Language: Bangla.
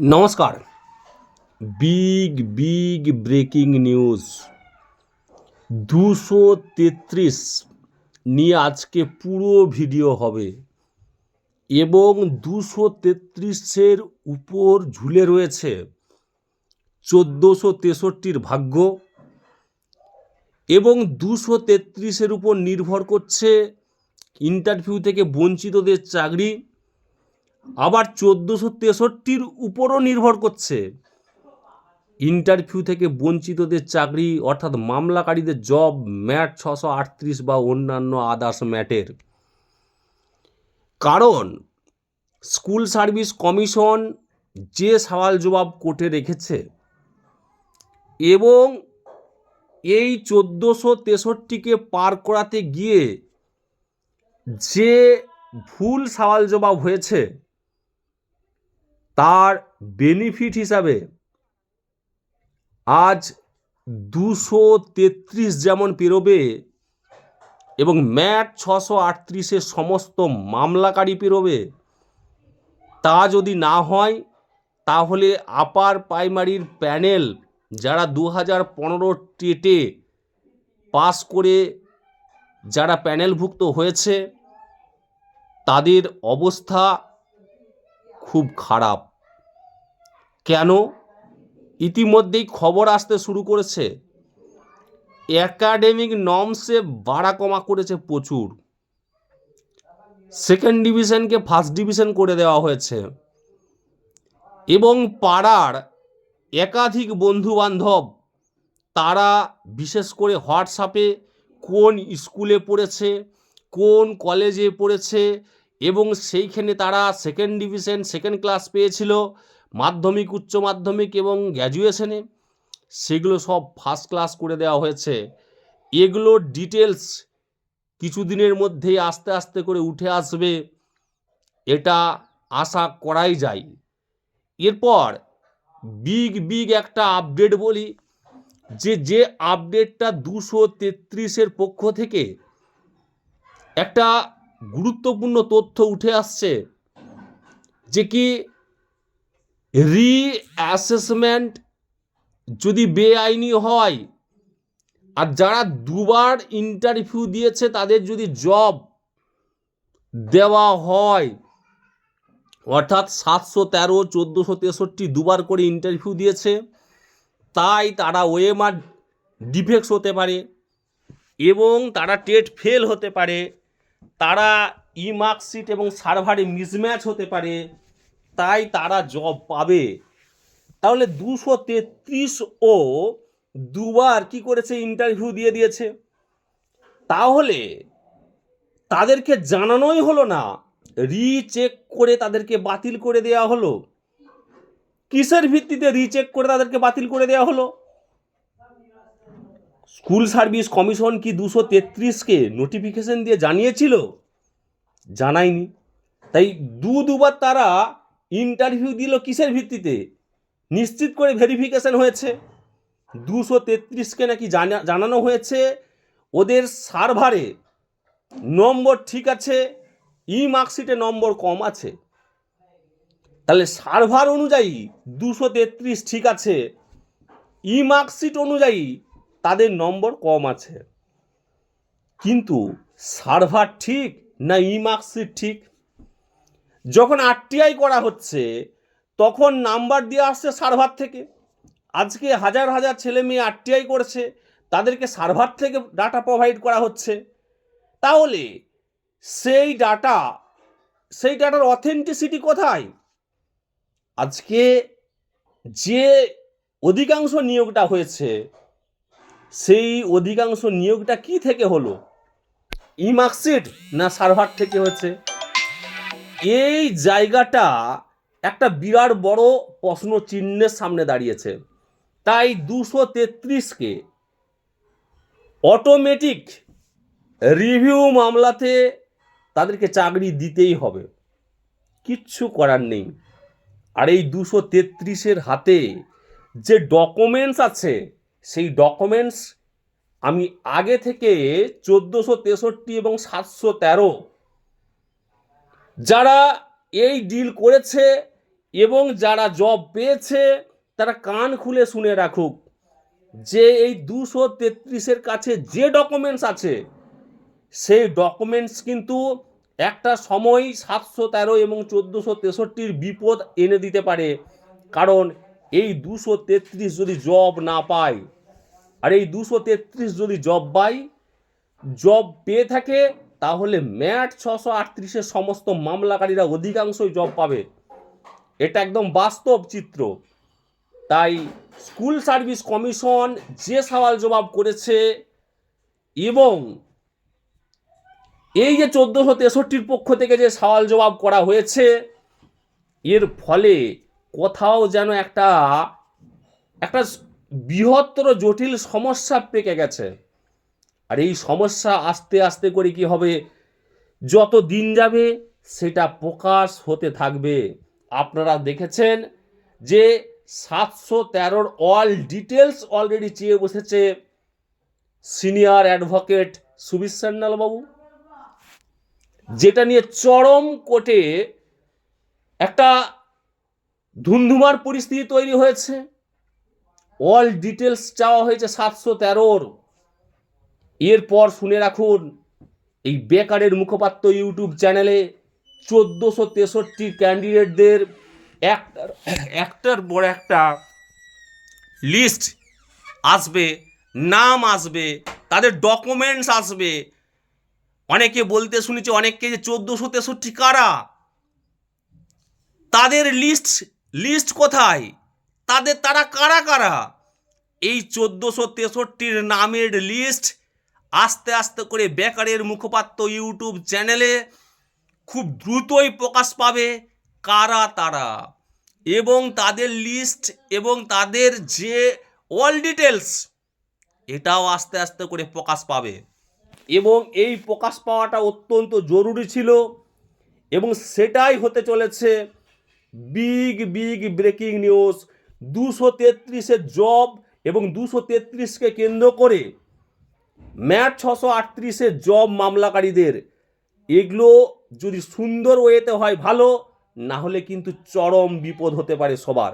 নমস্কার। বিগ বিগ ব্রেকিং নিউজ দুশো তেত্রিশ নিয়ে আজকে পুরো ভিডিও হবে এবং দুশো তেত্রিশের উপর ঝুলে রয়েছে চোদ্দোশো তেষট্টির ভাগ্য এবং দুশো তেত্রিশের উপর নির্ভর করছে ইন্টারভিউ থেকে বঞ্চিতদের চাকরি। আবার চোদ্দোশো তেষট্টির উপরও নির্ভর করছে। ইন্টারভিউ থেকে বঞ্চিতদের চাকরি, অর্থাৎ মামলাকারীদের জব, ম্যাট ছশো আটত্রিশ বা অন্যান্য আদার্স ম্যাটের। কারণ, স্কুল সার্ভিস কমিশন যে সওয়াল জবাব কোর্টে রেখেছে এবং এই চোদ্দোশো তেষট্টিকে পার করাতে গিয়ে যে ভুল সওয়াল জবাব হয়েছে তার বেনিফিট হিসাবে আজ দুশো তেত্রিশ যেমন পেরোবে এবং ম্যাট ছশো আটত্রিশের সমস্ত মামলাকারী পেরোবে, তা যদি না হয়, তাহলে আপার প্রাইমারির প্যানেল যারা দু হাজার পনেরো টেটে পাস করে যারা প্যানেলভুক্ত হয়েছে, তাদের অবস্থা খুব খারাপ। কেন ইতিমধ্যেই খবর আসতে শুরু করেছে? একাডেমিক নর্মসে বাড়া কমা করেছে প্রচুর। সেকেন্ড ডিভিশনকে ফার্স্ট ডিভিশন করে দেওয়া হয়েছে। এবং পাড়ার একাধিক বন্ধু বান্ধব তারা বিশেষ করে হোয়াটসঅ্যাপে কোন স্কুলে পড়েছে, কোন কলেজে পড়েছে, এবং সেইখানে তারা সেকেন্ড ডিভিশন, সেকেন্ড ক্লাস পেয়েছিল। মাধ্যমিক, উচ্চ মাধ্যমিক এবং গ্র্যাজুয়েশনে সেগুলো সব ফার্স্ট ক্লাস করে দেওয়া হয়েছে। এগুলোর ডিটেলস কিছুদিনের মধ্যেই আস্তে আস্তে করে উঠে আসবে। এটা আশা করাই যায়। এরপর বিগ বিগ একটা আপডেট বলি যে যে আপডেটটা দুশো তেত্রিশের পক্ষ থেকে একটা গুরুত্বপূর্ণ তথ্য উঠে আসছে যে কি রিঅ্যাসেসমেন্ট যদি বেআইনি হয়, আর যারা দুবার ইন্টারভিউ দিয়েছে, তাদের যদি জব দেওয়া হয়, অর্থাৎ সাতশো তেরো, চোদ্দোশো তেষট্টি দুবার করে ইন্টারভিউ দিয়েছে, তাই তারা ওএমআর ডিফেক্টস হতে পারে এবং তারা টেট ফেল হতে পারে, তারা ই মার্কশিট এবং সার্ভারে মিসম্যাচ হতে পারে তাই তারা জব পাবে। তাহলে দুশো তেত্রিশ ও দুবার কি করেছে ইন্টারভিউ দিয়ে দিয়েছে? তাহলে তাদেরকে জানানোই হলো না রিচেক করে তাদেরকে বাতিল করে দেওয়া হলো। কিসের ভিত্তিতে রিচেক করে তাদেরকে বাতিল করে দেওয়া হলো? স্কুল সার্ভিস কমিশন কি দুশো তেত্রিশকে নোটিফিকেশন দিয়ে জানিয়েছিল? জানায়নি। তাই দু দুবার তারা ইন্টারভিউ দিল কিসের ভিত্তিতে? নিশ্চিত করে ভেরিফিকেশন হয়েছে। দুশো তেত্রিশকে নাকি জানা, জানানো হয়েছে। ওদের সার্ভারে নম্বর ঠিক আছে, ই মার্কশিটে নম্বর কম আছে। তাহলে সার্ভার অনুযায়ী দুশো তেত্রিশ ঠিক আছে, ই মার্কশিট অনুযায়ী তাদের নম্বর কম আছে। কিন্তু সার্ভার ঠিক না ই মার্কশিট ঠিক? যখন আরটিআই করা হচ্ছে, তখন নাম্বার দিয়ে আসছে সার্ভার থেকে। আজকে হাজার হাজার ছেলে মেয়ে আরটিআই করেছে, তাদেরকে সার্ভার থেকে ডাটা প্রোভাইড করা হচ্ছে। তাহলে সেই ডাটা, সেই ডাটার অথেন্টিসিটি কোথায়? আজকে যে অধিকাংশ নিয়োগটা হয়েছে, সেই অধিকাংশ নিয়োগটা কি থেকে হলো? ই মার্কশিট না সার্ভার থেকে হয়েছে? এই জায়গাটা একটা বিরাট বড় প্রশ্ন চিহ্নের সামনে দাঁড়িয়েছে। তাই দুশো তেত্রিশকে অটোমেটিক রিভিউ মামলাতে তাদেরকে চাকরি দিতেই হবে। কিচ্ছু করার নেই। আর এই দুশো তেত্রিশের হাতে যে ডকুমেন্টস আছে, সেই ডকুমেন্টস আমি আগে থেকে চোদ্দোশো তেষট্টি এবং সাতশো তেরো যারা এই ডিল করেছে এবং যারা জব পেয়েছে, তারা কান খুলে শুনে রাখুক যে এই দুশো তেত্রিশের কাছে যে ডকুমেন্টস আছে, সেই ডকুমেন্টস কিন্তু একটা সময় সাতশো তেরো এবং চোদ্দোশো তেষট্টির বিপদ এনে দিতে পারে। কারণ এই দুশো তেত্রিশ যদি জব না পায়, আর এই দুশো তেত্রিশ যদি জব পায় জব পেয়ে থাকে তাহলে ম্যাট ছশো আটত্রিশের সমস্ত মামলাকারীরা অধিকাংশই জব পাবে। এটা একদম বাস্তব চিত্র। তাই স্কুল সার্ভিস কমিশন যে সওয়াল জবাব করেছে এবং এই যে চোদ্দোশো তেষট্টির পক্ষ থেকে যে সওয়াল জবাব করা হয়েছে, এর ফলে কোথাও যেন একটা একটা বৃহত্তর জটিল সমস্যা পেকে গেছে। আর এই সমস্যা আস্তে আস্তে করে কি হবে? যত দিন যাবে, সেটা প্রকাশ হতে থাকবে। আপনারা দেখেছেন যে সাতশো তেরোর অল ডিটেলস অলরেডি চেয়ে বসেছে সিনিয়র অ্যাডভোকেট সুবিশ বাবু। যেটা নিয়ে চরম কোটে একটা ধুন্ধুমার পরিস্থিতি তৈরি হয়েছে। অল ডিটেলস চাওয়া হয়েছে সাতশো তেরোর। এরপর শুনে রাখুন, এই বেকারের মুখপাত্র ইউটিউব চ্যানেলে চোদ্দোশো তেষট্টি ক্যান্ডিডেটদের একটার একটার বড় একটা লিস্ট আসবে, নাম আসবে, তাদের ডকুমেন্টস আসবে। অনেকে বলতে শুনেছি, অনেককে যে চোদ্দোশো তেষট্টি কারা? তাদের লিস্ট লিস্ট কোথায়? তাদের, তারা কারা কারা? এই চোদ্দোশো তেষট্টির নামের লিস্ট আস্তে আস্তে করে বেকারের মুখপাত্র ইউটিউব চ্যানেলে খুব দ্রুতই প্রকাশ পাবে কারা তারা। এবং তাদের লিস্ট এবং তাদের যে অল ডিটেলস এটাও আস্তে আস্তে করে প্রকাশ পাবে। এবং এই প্রকাশ পাওয়াটা অত্যন্ত জরুরি ছিল এবং সেটাই হতে চলেছে বিগ বিগ ব্রেকিং নিউজ দুশো তেত্রিশের জব এবং দুশো তেত্রিশকে কেন্দ্র করে ম্যাট ছশো আটত্রিশের জব মামলাকারীদের। এগুলো যদি সুন্দর ওয়েতে হয় ভালো, না হলে কিন্তু চরম বিপদ হতে পারে সবার।